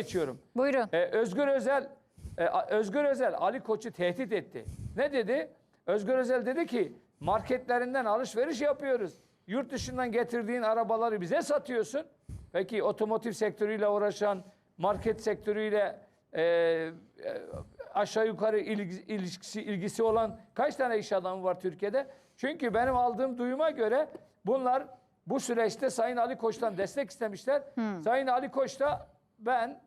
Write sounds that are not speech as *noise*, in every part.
geçiyorum. Buyurun. Ee, Özgür Özel e, Özgür Özel Ali Koç'u tehdit etti. Ne dedi? Özgür Özel dedi ki marketlerinden alışveriş yapıyoruz. Yurt dışından getirdiğin arabaları bize satıyorsun. Peki otomotiv sektörüyle uğraşan, market sektörüyle e, e, aşağı yukarı ilgisi, ilişkisi, ilgisi olan kaç tane iş adamı var Türkiye'de? Çünkü benim aldığım duyuma göre bunlar bu süreçte Sayın Ali Koç'tan destek istemişler. Sayın Ali Koç da ben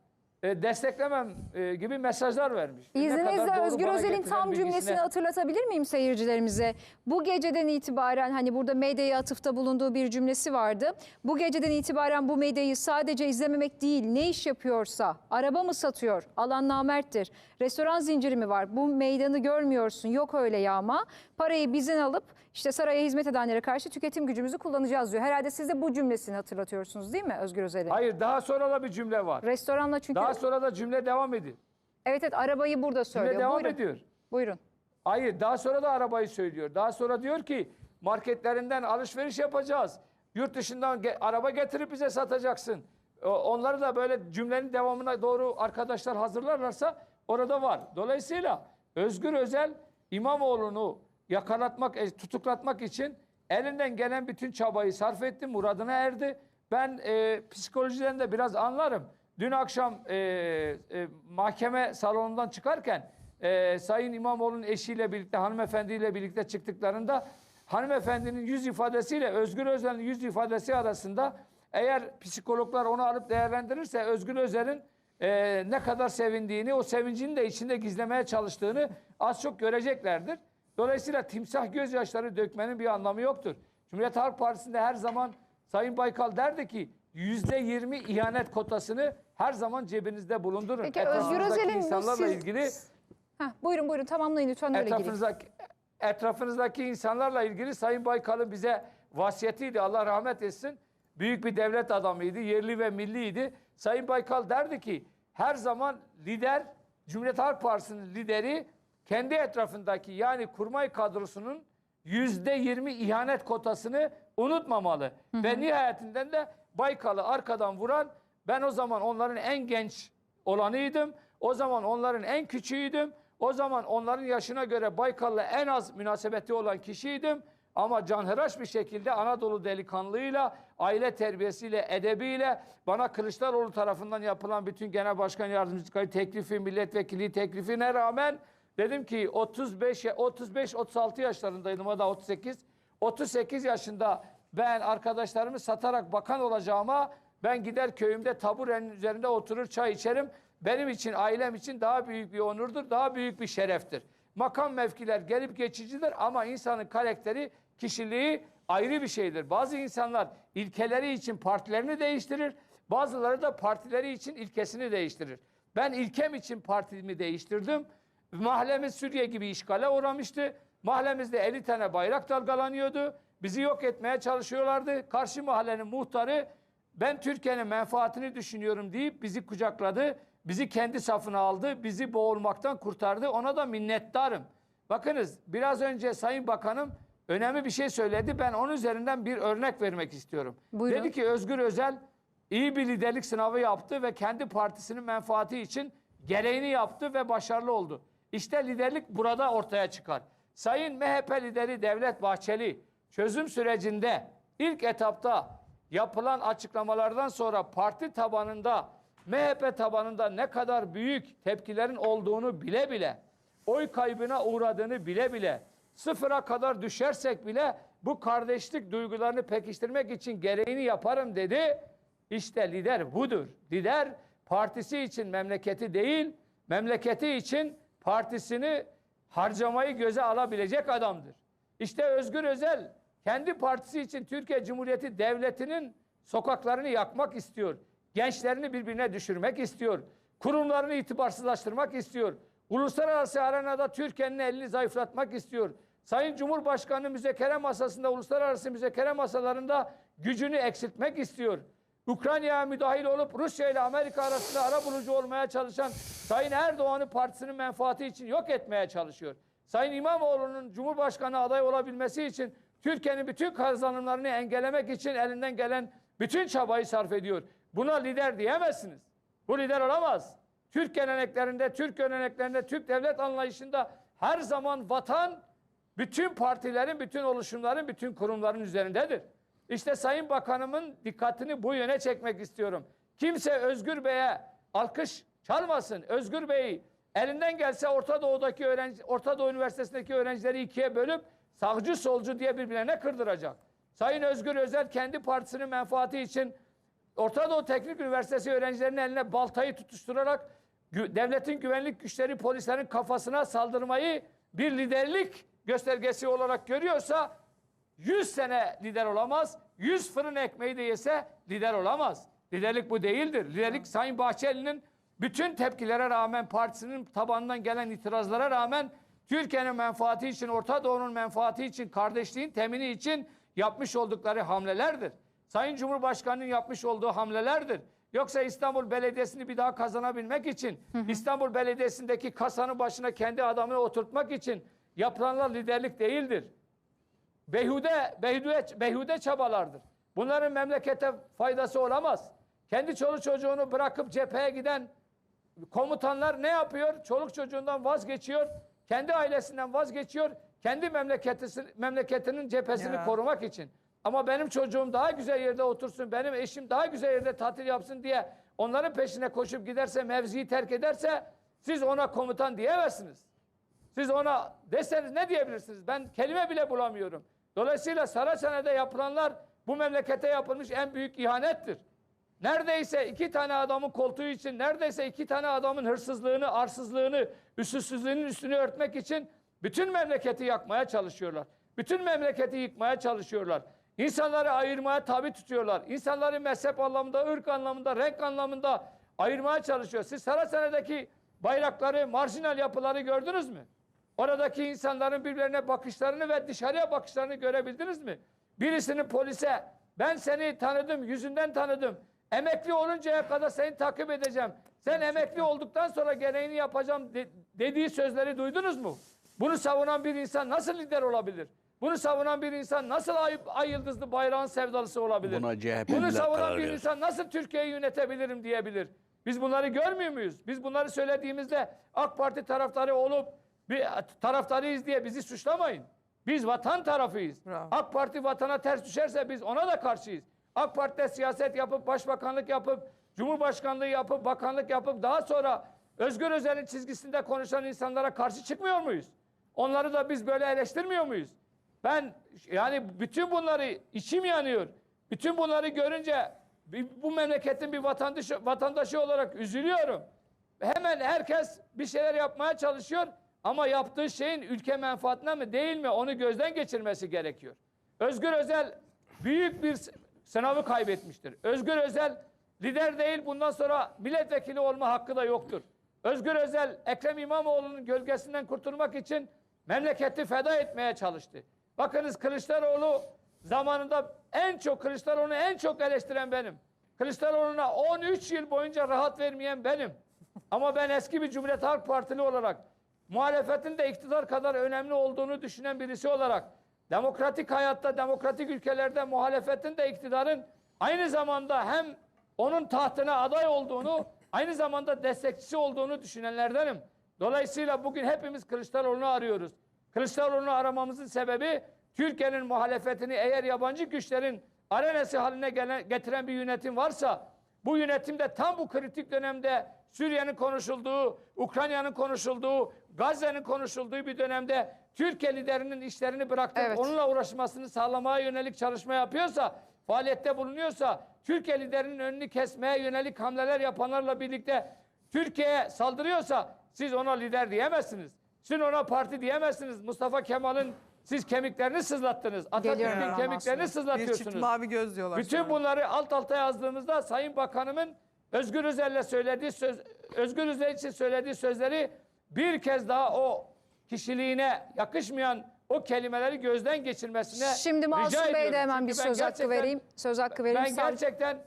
e, desteklemem e, gibi mesajlar vermiş. İzninizle Özgür Özel'in tam bilgisine- cümlesini hatırlatabilir miyim seyircilerimize? Bu geceden itibaren hani burada medyaya atıfta bulunduğu bir cümlesi vardı. Bu geceden itibaren bu medyayı sadece izlememek değil ne iş yapıyorsa araba mı satıyor alan namerttir. Restoran zinciri mi var bu meydanı görmüyorsun yok öyle yağma. Parayı bizden alıp işte saraya hizmet edenlere karşı tüketim gücümüzü kullanacağız diyor. Herhalde siz de bu cümlesini hatırlatıyorsunuz değil mi Özgür Özel'in? Hayır daha sonra da bir cümle var. Restoranla çünkü Daha sonra da cümle devam ediyor. evet evet arabayı burada Cümle söylüyor. devam Buyurun. ediyor. Buyurun. Hayır daha sonra da arabayı söylüyor. Daha sonra diyor ki marketlerinden alışveriş yapacağız. Yurt dışından ge- araba getirip bize satacaksın. Onları da böyle cümlenin devamına doğru arkadaşlar hazırlarlarsa orada var. Dolayısıyla Özgür Özel İmamoğlu'nu yakalatmak, e, tutuklatmak için elinden gelen bütün çabayı sarf etti, muradına erdi. Ben e, psikolojiden de biraz anlarım. Dün akşam e, e, mahkeme salonundan çıkarken e, Sayın İmamoğlu'nun eşiyle birlikte, hanımefendiyle birlikte çıktıklarında hanımefendinin yüz ifadesiyle Özgür Özel'in yüz ifadesi arasında eğer psikologlar onu alıp değerlendirirse Özgür Özel'in e, ne kadar sevindiğini, o sevincini de içinde gizlemeye çalıştığını az çok göreceklerdir. Dolayısıyla timsah gözyaşları dökmenin bir anlamı yoktur. Cumhuriyet Halk Partisi'nde her zaman Sayın Baykal derdi ki yüzde yirmi ihanet kotasını her zaman cebinizde bulundurun. Peki Özgür Özel'in insanlarla siz- ilgili Heh, buyurun buyurun tamamlayın lütfen öyle etrafınızdaki etrafınızdaki insanlarla ilgili Sayın Baykal'ın bize vasiyetiydi. Allah rahmet etsin. Büyük bir devlet adamıydı. Yerli ve milliydi. Sayın Baykal derdi ki her zaman lider Cumhuriyet Halk Partisi'nin lideri kendi etrafındaki yani kurmay kadrosunun yüzde yirmi ihanet kotasını unutmamalı. Ve nihayetinden de Baykal'ı arkadan vuran ben o zaman onların en genç olanıydım. O zaman onların en küçüğüydüm. O zaman onların yaşına göre Baykal'la en az münasebeti olan kişiydim. Ama canhıraş bir şekilde Anadolu delikanlığıyla, aile terbiyesiyle, edebiyle bana Kılıçdaroğlu tarafından yapılan bütün genel başkan yardımcılıkları teklifi, milletvekili teklifine rağmen dedim ki 35 35 36 yaşlarındaydım o da 38. 38 yaşında ben arkadaşlarımı satarak bakan olacağıma ben gider köyümde taburenin üzerinde oturur çay içerim. Benim için, ailem için daha büyük bir onurdur, daha büyük bir şereftir. Makam mevkiler gelip geçicidir ama insanın karakteri, kişiliği ayrı bir şeydir. Bazı insanlar ilkeleri için partilerini değiştirir, bazıları da partileri için ilkesini değiştirir. Ben ilkem için partimi değiştirdim. Mahallemiz Suriye gibi işgale uğramıştı. Mahallemizde 50 tane bayrak dalgalanıyordu. Bizi yok etmeye çalışıyorlardı. Karşı mahallenin muhtarı ben Türkiye'nin menfaatini düşünüyorum deyip bizi kucakladı. Bizi kendi safına aldı. Bizi boğulmaktan kurtardı. Ona da minnettarım. Bakınız biraz önce Sayın Bakanım önemli bir şey söyledi. Ben onun üzerinden bir örnek vermek istiyorum. Buyurun. Dedi ki Özgür Özel iyi bir liderlik sınavı yaptı ve kendi partisinin menfaati için gereğini yaptı ve başarılı oldu. İşte liderlik burada ortaya çıkar. Sayın MHP lideri Devlet Bahçeli çözüm sürecinde ilk etapta yapılan açıklamalardan sonra parti tabanında MHP tabanında ne kadar büyük tepkilerin olduğunu bile bile oy kaybına uğradığını bile bile sıfıra kadar düşersek bile bu kardeşlik duygularını pekiştirmek için gereğini yaparım dedi. İşte lider budur. Lider partisi için memleketi değil, memleketi için partisini harcamayı göze alabilecek adamdır. İşte Özgür Özel kendi partisi için Türkiye Cumhuriyeti Devleti'nin sokaklarını yakmak istiyor. Gençlerini birbirine düşürmek istiyor. Kurumlarını itibarsızlaştırmak istiyor. Uluslararası arenada Türkiye'nin elini zayıflatmak istiyor. Sayın Cumhurbaşkanı müzekere masasında, uluslararası müzekere masalarında gücünü eksiltmek istiyor. Ukrayna'ya müdahil olup Rusya ile Amerika arasında ara bulucu olmaya çalışan Sayın Erdoğan'ı partisinin menfaati için yok etmeye çalışıyor. Sayın İmamoğlu'nun Cumhurbaşkanı adayı olabilmesi için Türkiye'nin bütün kazanımlarını engellemek için elinden gelen bütün çabayı sarf ediyor. Buna lider diyemezsiniz. Bu lider olamaz. Türk geleneklerinde, Türk göreneklerinde, Türk devlet anlayışında her zaman vatan bütün partilerin, bütün oluşumların, bütün kurumların üzerindedir. İşte Sayın Bakanımın dikkatini bu yöne çekmek istiyorum. Kimse Özgür Bey'e alkış çalmasın. Özgür Bey elinden gelse Orta Doğu'daki öğrenci, Orta Doğu Üniversitesi'ndeki öğrencileri ikiye bölüp sağcı solcu diye birbirlerine kırdıracak. Sayın Özgür Özel kendi partisinin menfaati için Orta Doğu Teknik Üniversitesi öğrencilerinin eline baltayı tutuşturarak gü- devletin güvenlik güçleri polislerin kafasına saldırmayı bir liderlik göstergesi olarak görüyorsa 100 sene lider olamaz. 100 fırın ekmeği de yese lider olamaz. Liderlik bu değildir. Liderlik Sayın Bahçeli'nin bütün tepkilere rağmen partisinin tabanından gelen itirazlara rağmen Türkiye'nin menfaati için, Orta Doğu'nun menfaati için, kardeşliğin temini için yapmış oldukları hamlelerdir. Sayın Cumhurbaşkanı'nın yapmış olduğu hamlelerdir. Yoksa İstanbul Belediyesi'ni bir daha kazanabilmek için, İstanbul Belediyesi'ndeki kasanın başına kendi adamını oturtmak için yapılanlar liderlik değildir. Beyhude, beyhude, beyhude çabalardır. Bunların memlekete faydası olamaz. Kendi çoluk çocuğunu bırakıp cepheye giden komutanlar ne yapıyor? Çoluk çocuğundan vazgeçiyor. Kendi ailesinden vazgeçiyor. Kendi memleketisi, memleketinin cephesini Ya. korumak için. Ama benim çocuğum daha güzel yerde otursun, benim eşim daha güzel yerde tatil yapsın diye onların peşine koşup giderse, mevziyi terk ederse siz ona komutan diyemezsiniz. Siz ona deseniz ne diyebilirsiniz? Ben kelime bile bulamıyorum. Dolayısıyla Saraçhane'de yapılanlar bu memlekete yapılmış en büyük ihanettir. Neredeyse iki tane adamın koltuğu için, neredeyse iki tane adamın hırsızlığını, arsızlığını, üstsüzlüğünün üstünü örtmek için bütün memleketi yakmaya çalışıyorlar. Bütün memleketi yıkmaya çalışıyorlar. İnsanları ayırmaya tabi tutuyorlar. İnsanları mezhep anlamında, ırk anlamında, renk anlamında ayırmaya çalışıyor. Siz Saraçhane'deki bayrakları, marjinal yapıları gördünüz mü? Oradaki insanların birbirlerine bakışlarını ve dışarıya bakışlarını görebildiniz mi? Birisinin polise ben seni tanıdım, yüzünden tanıdım. Emekli oluncaya kadar seni takip edeceğim. Sen emekli olduktan sonra gereğini yapacağım de- dediği sözleri duydunuz mu? Bunu savunan bir insan nasıl lider olabilir? Bunu savunan bir insan nasıl ay, ay yıldızlı bayrağın sevdalısı olabilir? Buna Bunu savunan bir insan nasıl Türkiye'yi yönetebilirim diyebilir. Biz bunları görmüyor muyuz? Biz bunları söylediğimizde AK Parti taraftarı olup bir taraftarıyız diye bizi suçlamayın. Biz vatan tarafıyız. Bravo. AK Parti vatana ters düşerse biz ona da karşıyız. AK Parti'de siyaset yapıp, başbakanlık yapıp, cumhurbaşkanlığı yapıp, bakanlık yapıp daha sonra Özgür Özel'in çizgisinde konuşan insanlara karşı çıkmıyor muyuz? Onları da biz böyle eleştirmiyor muyuz? Ben yani bütün bunları içim yanıyor. Bütün bunları görünce bu memleketin bir vatandaşı, vatandaşı olarak üzülüyorum. Hemen herkes bir şeyler yapmaya çalışıyor ama yaptığı şeyin ülke menfaatine mi değil mi onu gözden geçirmesi gerekiyor. Özgür Özel büyük bir sınavı kaybetmiştir. Özgür Özel lider değil bundan sonra milletvekili olma hakkı da yoktur. Özgür Özel Ekrem İmamoğlu'nun gölgesinden kurtulmak için memleketi feda etmeye çalıştı. Bakınız Kılıçdaroğlu zamanında en çok Kılıçdaroğlu'nu en çok eleştiren benim. Kılıçdaroğlu'na 13 yıl boyunca rahat vermeyen benim. Ama ben eski bir Cumhuriyet Halk Partili olarak muhalefetin de iktidar kadar önemli olduğunu düşünen birisi olarak demokratik hayatta, demokratik ülkelerde muhalefetin de iktidarın aynı zamanda hem onun tahtına aday olduğunu, aynı zamanda destekçisi olduğunu düşünenlerdenim. Dolayısıyla bugün hepimiz Kılıçdaroğlu'nu arıyoruz. Kılıçdaroğlu'nu aramamızın sebebi Türkiye'nin muhalefetini eğer yabancı güçlerin arenası haline gelen, getiren bir yönetim varsa bu yönetimde tam bu kritik dönemde Suriye'nin konuşulduğu, Ukrayna'nın konuşulduğu, Gazze'nin konuşulduğu bir dönemde Türkiye liderinin işlerini bırakıp Evet. onunla uğraşmasını sağlamaya yönelik çalışma yapıyorsa, faaliyette bulunuyorsa, Türkiye liderinin önünü kesmeye yönelik hamleler yapanlarla birlikte Türkiye'ye saldırıyorsa siz ona lider diyemezsiniz. Siz ona parti diyemezsiniz. Mustafa Kemal'in siz kemiklerini sızlattınız. Atatürk'ün kemiklerini Bir çift sızlatıyorsunuz. mavi göz diyorlar. Bütün bunları alt alta yazdığımızda Sayın Bakanımın Özgür Özel'le söylediği söz, Özgür Özel için söylediği sözleri bir kez daha o kişiliğine yakışmayan o kelimeleri gözden geçirmesine Şimdi Masum ediyorum. de hemen bir söz hakkı vereyim. Söz hakkı vereyim. Ben gerçekten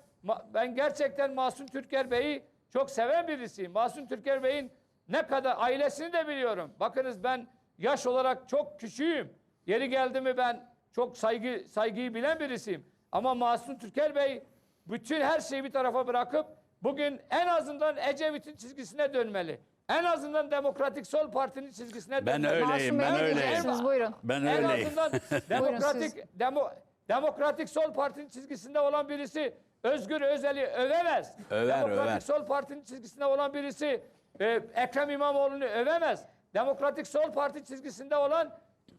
ben gerçekten Masum Türker Bey'i çok seven birisiyim. Masum Türker Bey'in ne kadar ailesini de biliyorum. Bakınız ben yaş olarak çok küçüğüm. Yeri geldi mi ben çok saygı saygıyı bilen birisiyim. Ama Masum Türker Bey bütün her şeyi bir tarafa bırakıp bugün en azından Ecevit'in çizgisine dönmeli. En azından Demokratik Sol Parti'nin çizgisine Ben dönmeli. öyleyim, Masum Bey ben öyleyim. diyeceksiniz? Buyurun. Ben En öyleyim. azından *laughs* demokratik demo, demokratik sol partinin çizgisinde olan birisi Özgür Özel'i övemez. Över, demokratik över. sol partinin çizgisinde olan birisi e, Ekrem İmamoğlu'nu övemez. Demokratik sol parti çizgisinde olan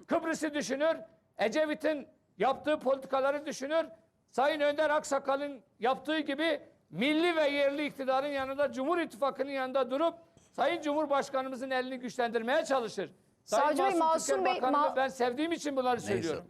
Kıbrıs'ı düşünür. Ecevit'in yaptığı politikaları düşünür. Sayın Önder Aksakal'ın yaptığı gibi milli ve yerli iktidarın yanında Cumhur İttifakı'nın yanında durup Sayın Cumhurbaşkanımızın elini güçlendirmeye çalışır. Sayın Savcı Bey, Masum Masum Bey, Bakanımı Ma- ben sevdiğim için bunları söylüyorum.